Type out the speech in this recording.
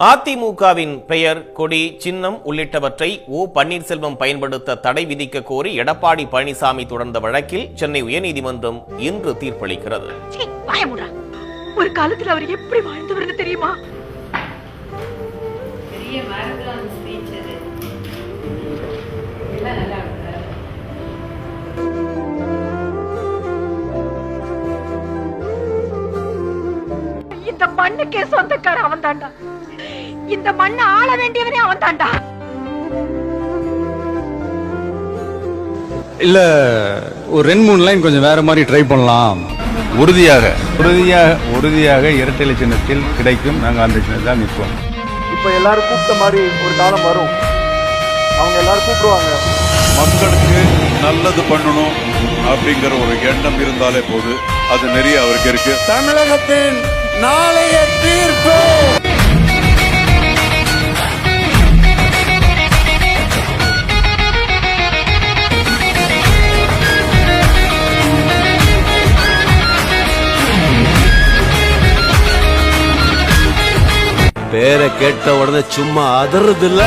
அதிமுகவின் பெயர் கொடி சின்னம் உள்ளிட்டவற்றை ஓ. பன்னீர்செல்வம் பயன்படுத்த தடை விதிக்க கோரி எடப்பாடி பழனிசாமி தொடர்ந்த வழக்கில் சென்னை உயர்நீதிமன்றம் இன்று தீர்ப்பளிக்கிறது. ஒரு காலத்துல அவர் எப்படி வாழ்ந்தவர்னு தெரியுமா? இந்த மண்ணுக்கே சொந்தக்கார அவன் தாண்டா இந்த மண்ணை ஆள வேண்டியவனே அவன் தாண்டா இல்ல ஒரு ரெண்டு மூணு லைன் கொஞ்சம் வேற மாதிரி ட்ரை பண்ணலாம். உறுதியாக. உறுதியாக உறுதியாக இரட்டை சின்னத்தில் கிடைக்கும். நாங்கள் அந்த சின்னத்தில் நிற்போம். இப்ப எல்லாரும் கூப்பிட்ட மாதிரி ஒரு காலம் வரும். அவங்க எல்லாரும் கூப்பிடுவாங்க. மக்களுக்கு நல்லது பண்ணணும் அப்படிங்கிற ஒரு எண்ணம் இருந்தாலே போது அது நிறைய அவருக்கு இருக்கு. தமிழகத்தின் நாளைய தீர்ப்பு. பேரை கேட்ட உடனே சும்மா அதறது இல்ல